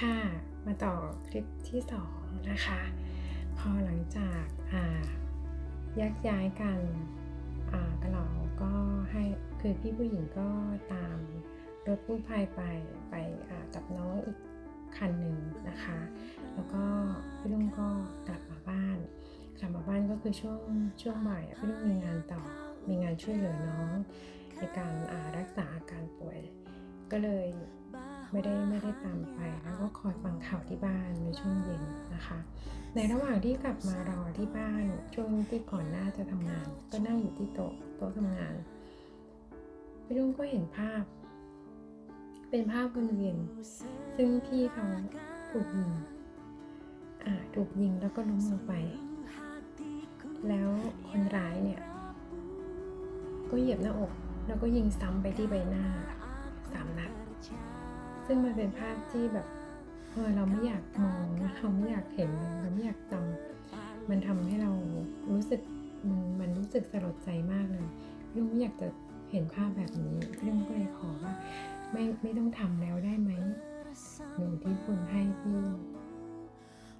ค่ะ มาต่อคลิปที่สองนะคะ พอหลังจากอ่าแยกย้ายกันอ่ากันเราก็ให้คือพี่ผู้หญิงก็ตามรถกู้ภัยไปไปกับน้องอีกคันหนึ่งนะคะ แล้วก็พี่ลุงก็กลับมาบ้านกลับมาบ้านก็คือช่วงช่วงบ่ายพี่ลุงมีงานต่อมีงานช่วยเหลือน้องในการรักษาอาการป่วย ก็เลย ไม่ได้ไม่ได้ตามไป แล้วก็คอยฟังข่าวที่บ้านในช่วงเย็นนะคะ ในระหว่างที่กลับมารอที่บ้านช่วงที่ก่อนหน้าจะทำงาน ก็นั่งอยู่ที่โต๊ะโต๊ะทำงานพี่ลุงก็เห็นภาพ เป็นภาพคนเวียน ซึ่งพี่เขาถูกยิงอ่าถูกยิงแล้วก็ล้มลงไป แล้วคนร้ายเนี่ย ก็เหยียบหน้าอก แล้วก็ยิงซ้ำไปที่ใบหน้าสามนัด ซึ่งมันเป็นภาพที่แบบเออเราไม่อยากมองเราไม่อยากเห็นเราไม่อยากจำมันทำให้เรารู้สึกมันมันรู้สึกสลดใจมากเลยพี่ลุงไม่อยากจะเห็นภาพแบบนี้พี่ลุงก็เลยขอว่า ไม่ไม่ต้องทำแล้วได้ไหมหนูที่คุณให้พี่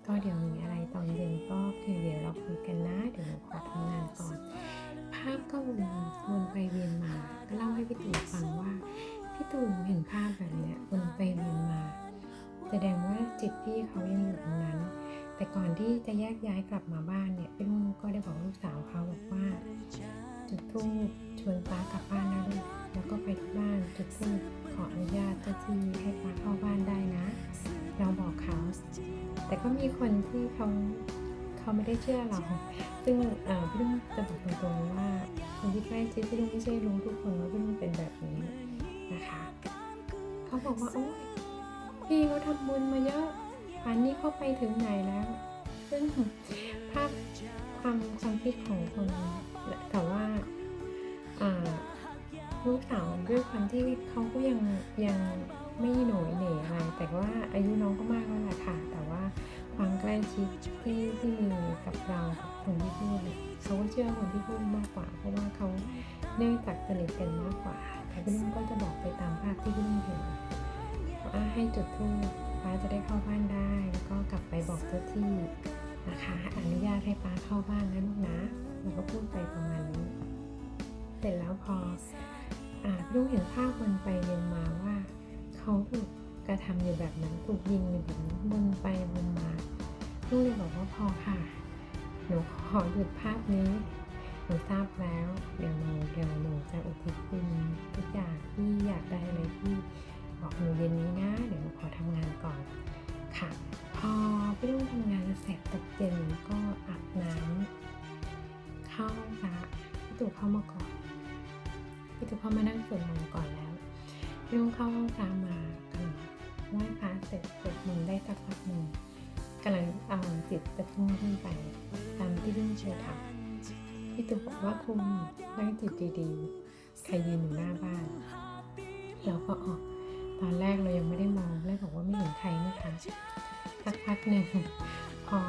ก็เดี๋ยวมีอะไรตอนเย็นก็คือเดี๋ยวเราคุยกันนะเดี๋ยวหนูขอทำงานก่อน ภาพก็วนวนไปเวียนมาก็เล่าให้พี่ตู่ฟังว่า พี่ตู่เห็นภาพแบบเนี้ยวนไปวนมา แสดงว่าจิตพี่เขายังอยู่ตรงนั้น แต่ก่อนที่จะแยกย้ายกลับมาบ้านเนี่ยพี่ลุงก็ได้บอกลูกสาวเขาบอกว่า จุดธูปชวนป้ากลับบ้านนะลูกแล้วก็ไปที่บ้านจุดธูปขออนุญาตเจ้าที่ให้ป้าเข้าบ้านได้นะเราบอกเขา แต่ก็มีคนที่เขาเขาไม่ได้เชื่อเรา ซึ่งพี่ลุงจะบอกตรงๆว่าคนที่ใกล้ชิดพี่ลุงไม่ใช่รู้ทุกคนว่าพี่ลุงเป็นแบบนี้ นะคะ เขาบอกว่าโอ้ยพี่เขาทำบุญมาเยอะป่านนี้เขาไปถึงไหนแล้ว ซึ่งภาพความความคิดของคนแต่ว่าอ่าลูกสาวด้วยความที่เขาก็ยังยังไม่หน่อยเหน่อะไร แต่ว่าอายุน้องก็มากแล้วแหละค่ะ แต่ว่าความใกล้ชิดที่ที่มีกับเรากับคนที่พูดเนี่ยเขาก็เชื่อคนที่พูดมากกว่า เพราะว่าเขาเนื่องจากสนิทกันมากกว่าแต่ พี่ลุงก็จะบอกไปตามภาพที่พี่ลุงเห็นว่าให้จุดธูปป้าจะได้เข้าบ้านได้ แล้วก็กลับไปบอกเจ้าที่นะคะอนุญาตให้ป้าเข้าบ้านนะลูกนะแล้วก็พูดไปประมาณนี้ เสร็จแล้วพออ่าพี่ลุงเห็นภาพวนไปเวียนมาว่าเขาถูกกระทำอยู่แบบนั้นถูกยิงอยู่แบบนั้นวนไปวนมาลูกเลยบอกว่าพอค่ะหนูขอหยุดภาพนี้ นูทราบแล้ว เดี๋ยวหนูเดี๋ยวหนูจะอุทิศคุณทุกอย่างที่อยากได้อะไรที่บอกหนูเย็นนี้นะ เดี๋ยวหนูขอทำงานก่อนค่ะ พอพี่ลุงทำงานเสร็จตกเย็นก็อาบน้ำเข้าห้องพระพี่ตู่เข้ามาก่อนพี่ตู่เข้ามานั่งสวดมนต์ก่อนแล้วพี่ลุงเข้าห้องพระมากำลังไหว้พระเสร็จสวดมนต์ได้สักพักหนึ่งกำลังเอาจิตจะพุ่งขึ้นไปตามที่พี่ลุงเคยทำ พี่ตู่บอกว่าคุณนั่งจิตดีๆ ใครยืนอยู่หน้าบ้าน เราก็ออกตอนแรกเรายังไม่ได้มองเลยบอกว่าไม่เห็นใครนะคะสักพักหนึ่งพอ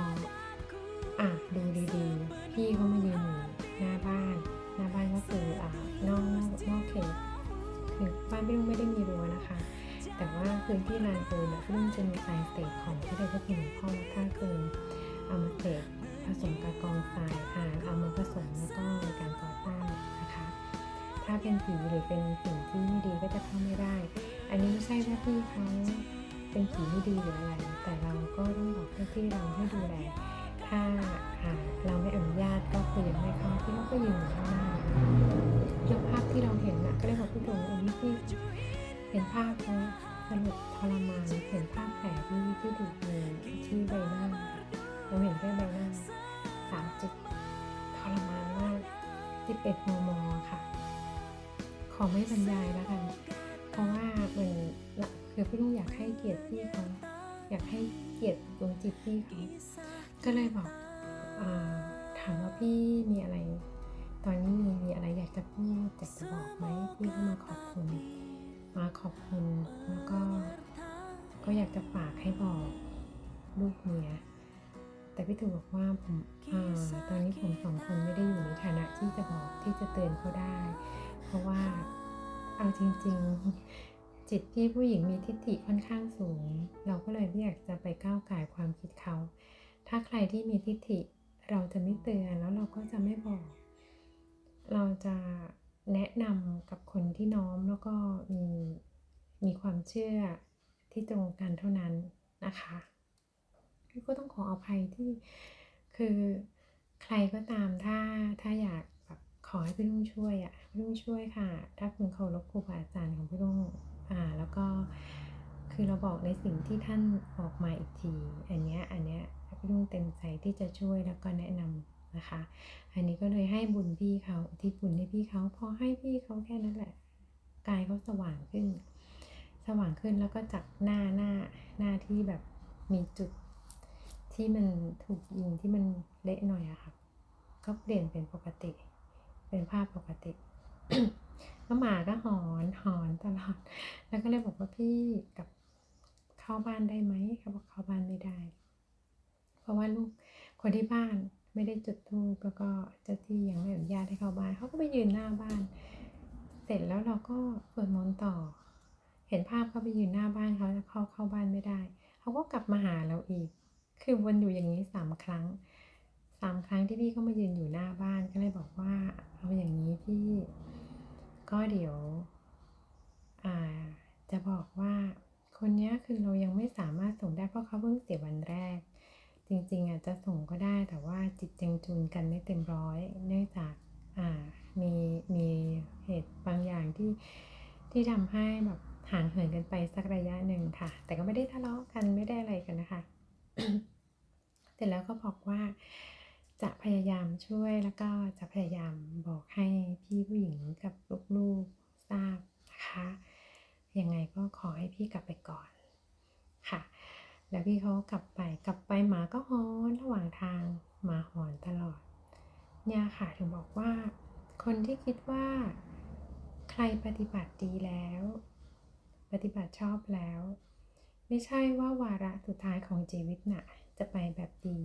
อะดูดีๆ พี่เขามายืนอยู่หน้าบ้าน หน้าบ้านก็คืออ่านอกนอกนอกเขตคือบ้านพี่ลุงไม่ได้มีรั้วนะคะ แต่ว่าพื้นที่ลานปูนอะพี่ลุงจะมีทรายเศษของที่ได้พระคุณหลวงพ่อถ้าเกินเอามาเศษ ผสมกับกองทรายอ่าเอามาผสมแล้วก็ในการก่อสร้างนะคะ ถ้าเป็นผีหรือเป็นสิ่งที่ไม่ดีก็จะเข้าไม่ได้ อันนี้ไม่ใช่ว่าพี่เขาเป็นผีไม่ดีหรืออะไร แต่เราก็ต้องบอกเจ้าที่เราให้ดูแล ถ้าอ่าเราไม่อนุญาตก็คือยังไม่เข้าพี่เราก็ยืนอยู่ข้างหน้าแล้วภาพที่เราเห็นนะก็เลยบอกพี่ตุ๋อันนี้พี่เห็นภาพเขาสลดทรมานเห็นภาพแผลที่ที่ถูกยิงที่ใบหน้า เราเห็นแค่ใบหน้าสามจุดทรมานมากที่เป็ดมมค่ะ ขอไม่บรรยายแล้วกัน เพราะว่ามันคือพี่ลุงอยากให้เกียรติพี่เขาอยากให้เกียรติดวงจิตพี่เขาก็เลยบอกอถามว่าพี่มีอะไร ตอนนี้มีมีอะไรอยากจะพูดอยากจะบอกไหมพี่ก็มาขอบคุณ มาขอบคุณแล้วก็ ก็อยากจะฝากให้บอกลูกเมีย แต่พี่ตู่บอกว่าผมอาตอนนี้ผมสองคนไม่ได้อยู่ในฐานะที่จะบอกที่จะเตือนเขาได้ เพราะว่าเอาจริง ๆ จิตที่ผู้หญิงมีทิฏฐิค่อนข้างสูง เราก็เลยไม่อยากจะไปก้าวไก่ความคิดเขา ถ้าใครที่มีทิฏฐิเราจะไม่เตือนแล้วเราก็จะไม่บอก เราจะแนะนำกับคนที่น้อมแล้วก็มีมีความเชื่อที่ตรงกันเท่านั้นนะคะ ก็ต้องขออภัยที่คือใครก็ตามถ้าถ้าอยากแบบขอให้พี่ลุงช่วยอะ่ะพี่ลุงช่วยค่ะ ถ้าคุณเคารพครูบาอาจารย์ของพี่ลุงอ่าแล้วก็คือเราบอกในสิ่งที่ท่านบอกมาอีกที อันเนี้ยอันเนี้ยพี่ลุงเต็มใจที่จะช่วยแล้วก็แนะนำนะคะ อันนี้ก็เลยให้บุญพี่เขาที่บุญให้พี่เขาพอให้พี่เขาแค่นั้นแหละกายเขาสว่างขึ้น สว่างขึ้นแล้วก็จากหน้าหน้าหน้าที่แบบมีจุด ที่มันถูกยิงที่มันเละหน่อยอะค่ะ ก็เปลี่ยนเป็นปกติ เป็นภาพปกติแล้วหมาก็หอนหอนตลอด แล้วก็เลยบอกว่าพี่กับเข้าบ้านได้ไหมเขาบอกเข้าบ้านไม่ได้ เพราะว่าลูกคนที่บ้านไม่ได้จุดธูปแล้วก็เจ้าที่ยังไม่อนุญาตให้เข้าบ้านเขาก็ไปยืนหน้าบ้าน เสร็จแล้วเราก็สวดมนต์ต่อ เห็นภาพเขาไปยืนหน้าบ้านเขาแล้วเข้าเข้าบ้านไม่ได้เขาก็กลับมาหาเราอีก คือวนอยู่อย่างนี้สามครั้งสามครั้งที่พี่เขามายืนอยู่หน้าบ้านก็เลยบอกว่าเอาอย่างนี้พี่ก็เดี๋ยวอ่าจะบอกว่าคนนี้คือเรายังไม่สามารถส่งได้เพราะเขาเพิ่งเสียวันแรก จริงๆอะจะส่งก็ได้แต่ว่าจิตยังจูนกันไม่เต็มร้อย เนื่องจากอ่ามีมีเหตุบางอย่างที่ที่ทำให้แบบห่างเหินกันไปสักระยะหนึ่งค่ะ แต่ก็ไม่ได้ทะเลาะกันไม่ได้อะไรกันนะคะ เสร็จแล้วก็บอกว่า จะพยายามช่วยแล้วก็จะพยายามบอกให้พี่ผู้หญิงกับลูกๆทราบนะคะยังไงก็ขอให้พี่กลับไปก่อนค่ะ แล้วพี่เขากลับไปกลับไปหมาก็หอนระหว่างทางหมาหอนตลอด เนี่ยค่ะถึงบอกว่า คนที่คิดว่า ใครปฏิบัติดีแล้ว ปฏิบัติชอบแล้ว ไม่ใช่ว่าวาระสุดท้ายของชีวิตน่ะจะไปแบบดี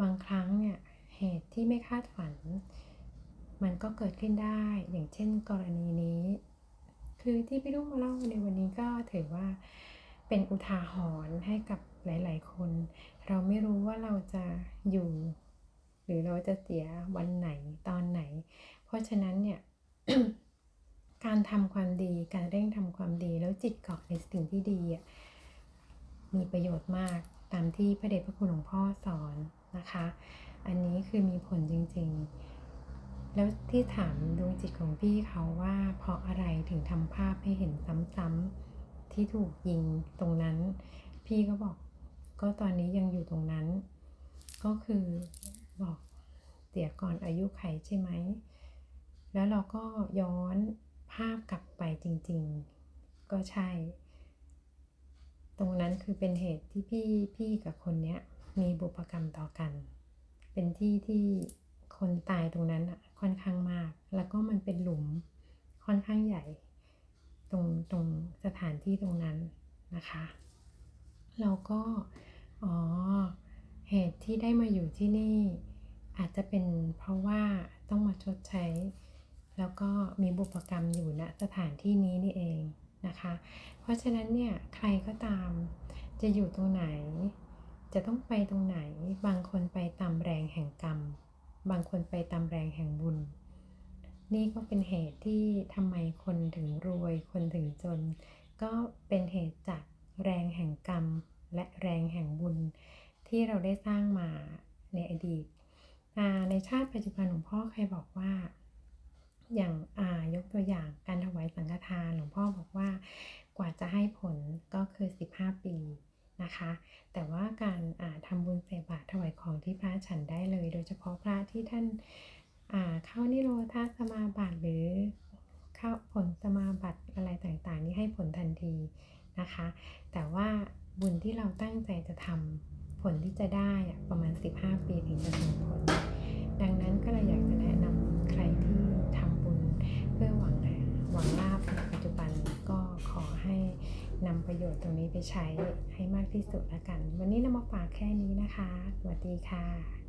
บางครั้งเนี่ยเหตุที่ไม่คาดฝัน มันก็เกิดขึ้นได้อย่างเช่นกรณีนี้ คือที่พี่ลุงมาเล่าในวันนี้ก็ถือว่าเป็นอุทาหรณ์ให้กับหลาย ๆ คน เราไม่รู้ว่าเราจะอยู่ หรือเราจะเสียวันไหนตอนไหน เพราะฉะนั้นเนี่ยการทำความดีการเร่งทำความดีแล้วจิตเกาะในสิ่งที่ดีอะ มีประโยชน์มากตามที่พระเดชพระคุณหลวงพ่อสอนนะคะ อันนี้คือมีผลจริงๆ แล้วที่ถามดวงจิตของพี่เขาว่า เพราะอะไรถึงทำภาพให้เห็นซ้ำๆที่ถูกยิงตรงนั้น พี่ก็บอกก็ตอนนี้ยังอยู่ตรงนั้น ก็คือบอกเสียก่อนอายุไขใช่ไหม แล้วเราก็ย้อนภาพกลับไปจริงๆ ก็ใช่ ตรงนั้นคือเป็นเหตุที่พี่พี่กับคนเนี้ยมีบุพกรรมต่อกัน เป็นที่ที่คนตายตรงนั้นอะค่อนข้างมาก แล้วก็มันเป็นหลุมค่อนข้างใหญ่ ตรงตรงสถานที่ตรงนั้นนะคะเราก็อ๋อเหตุที่ได้มาอยู่ที่นี่ อาจจะเป็นเพราะว่าต้องมาชดใช้ แล้วก็มีบุพกรรมอยู่ณสถานที่นี้นี่เอง นะคะ เพราะฉะนั้นเนี่ยใครก็ตามจะอยู่ตรงไหน จะต้องไปตรงไหน บางคนไปตามแรงแห่งกรรม บางคนไปตามแรงแห่งบุญ นี่ก็เป็นเหตุที่ทำไมคนถึงรวย คนถึงจน ก็เป็นเหตุจากแรงแห่งกรรม และแรงแห่งบุญ ที่เราได้สร้างมาในอดีตในชาติปัจจุบันหลวงพ่อเคยบอกว่า อย่างอ่ายกตัวอย่างการถวายสังฆทานหลวงพ่อบอกว่ากว่าจะให้ผลก็คือ 15 ปีนะคะ แต่ว่าการทำบุญใส่บาตรถวายของที่พระฉันได้เลย โดยเฉพาะพระที่ท่านเข้านิโรธาสมาบัติหรือเข้าผลสมาบัติอะไรต่างๆ นี้ให้ผลทันทีนะคะ แต่ว่าบุญที่เราตั้งใจจะทำผลที่จะได้ประมาณ 15 ปีถึงจะส่งผล ประโยชน์ตรงนี้ไปใช้ให้มากที่สุดละกัน วันนี้นำมาฝากแค่นี้นะคะ สวัสดีค่ะ